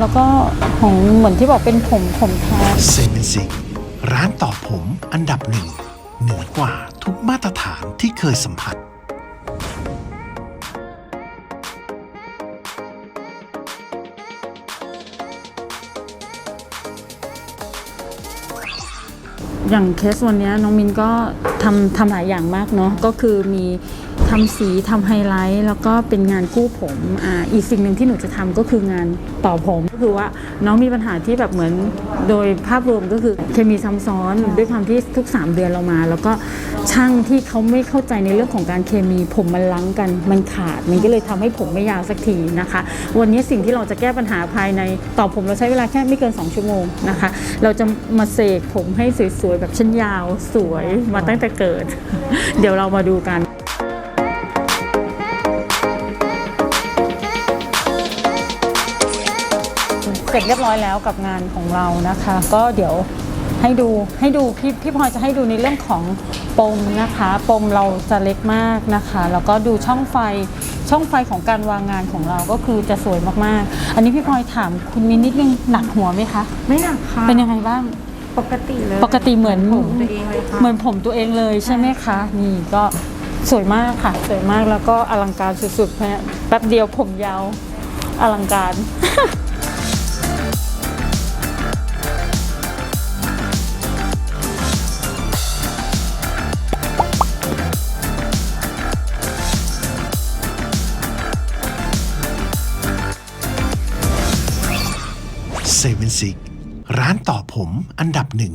แล้วก็ของเหมือนที่บอกเป็นผมผมแท้เซเวนซิกร้านต่อผมอันดับหนึ่งเหนือกว่าทุกมาตรฐานที่เคยสัมผัส อย่างเคสวันเนี้ยน้องมินก็ทำทำหลายอย่างมากเนาะก็คือมี ทำสีทำไฮไลท์ แล้วก็เป็นงานกู้ผมอ่าอีกสิ่งหนึ่งที่หนูจะทำก็คืองานต่อผมก็คือว่าน้องมีปัญหาที่แบบเหมือนโดยภาพรวมก็คือเคมีซ้ำซ้อนด้วยความที่ทุก 3 เดือนเรามา แล้วก็ช่างที่เขาไม่เข้าใจในเรื่องของการเคมีผมมันลังกันมันขาด มันก็เลยทำให้ผมไม่ยาวสักทีนะคะ วันนี้สิ่งที่เราจะแก้ปัญหาภายในต่อผมเราใช้เวลาแค่ไม่เกิน 2 ชั่วโมงนะคะ เราจะมาเสกผมให้สวยๆแบบชั้นยาวสวยมาตั้งแต่เกิด เดี๋ยวเรามาดูกัน ร็จเรียบร้อยแล้วกับงานของเรานะคะ ก็เดี๋ยวให้ดูให้ดูพี่พี่พลอยจะให้ดูในเรื่องของปมนะคะ ปมเราจะเล็กมากนะคะ แล้วก็ดูช่องไฟช่องไฟของการวางงานของเราก็คือจะสวยมากๆ อันนี้พี่พลอยถามคุณมินนิดนึงหนักหัวไหมคะ ไม่หนักค่ะเป็นยังไงบ้างปกติเลยปกติเหมือนผมตัวเองเลยค่ะเหมือนผมตัวเองเลยใช่ไหมคะนี่ก็สวยมากค่ะ สวยมากแล้วก็อลังการสุดๆนะแป๊บเดียวผมยาวอลังการ เซเว่นซิกร้านต่อผมอันดับหนึ่ง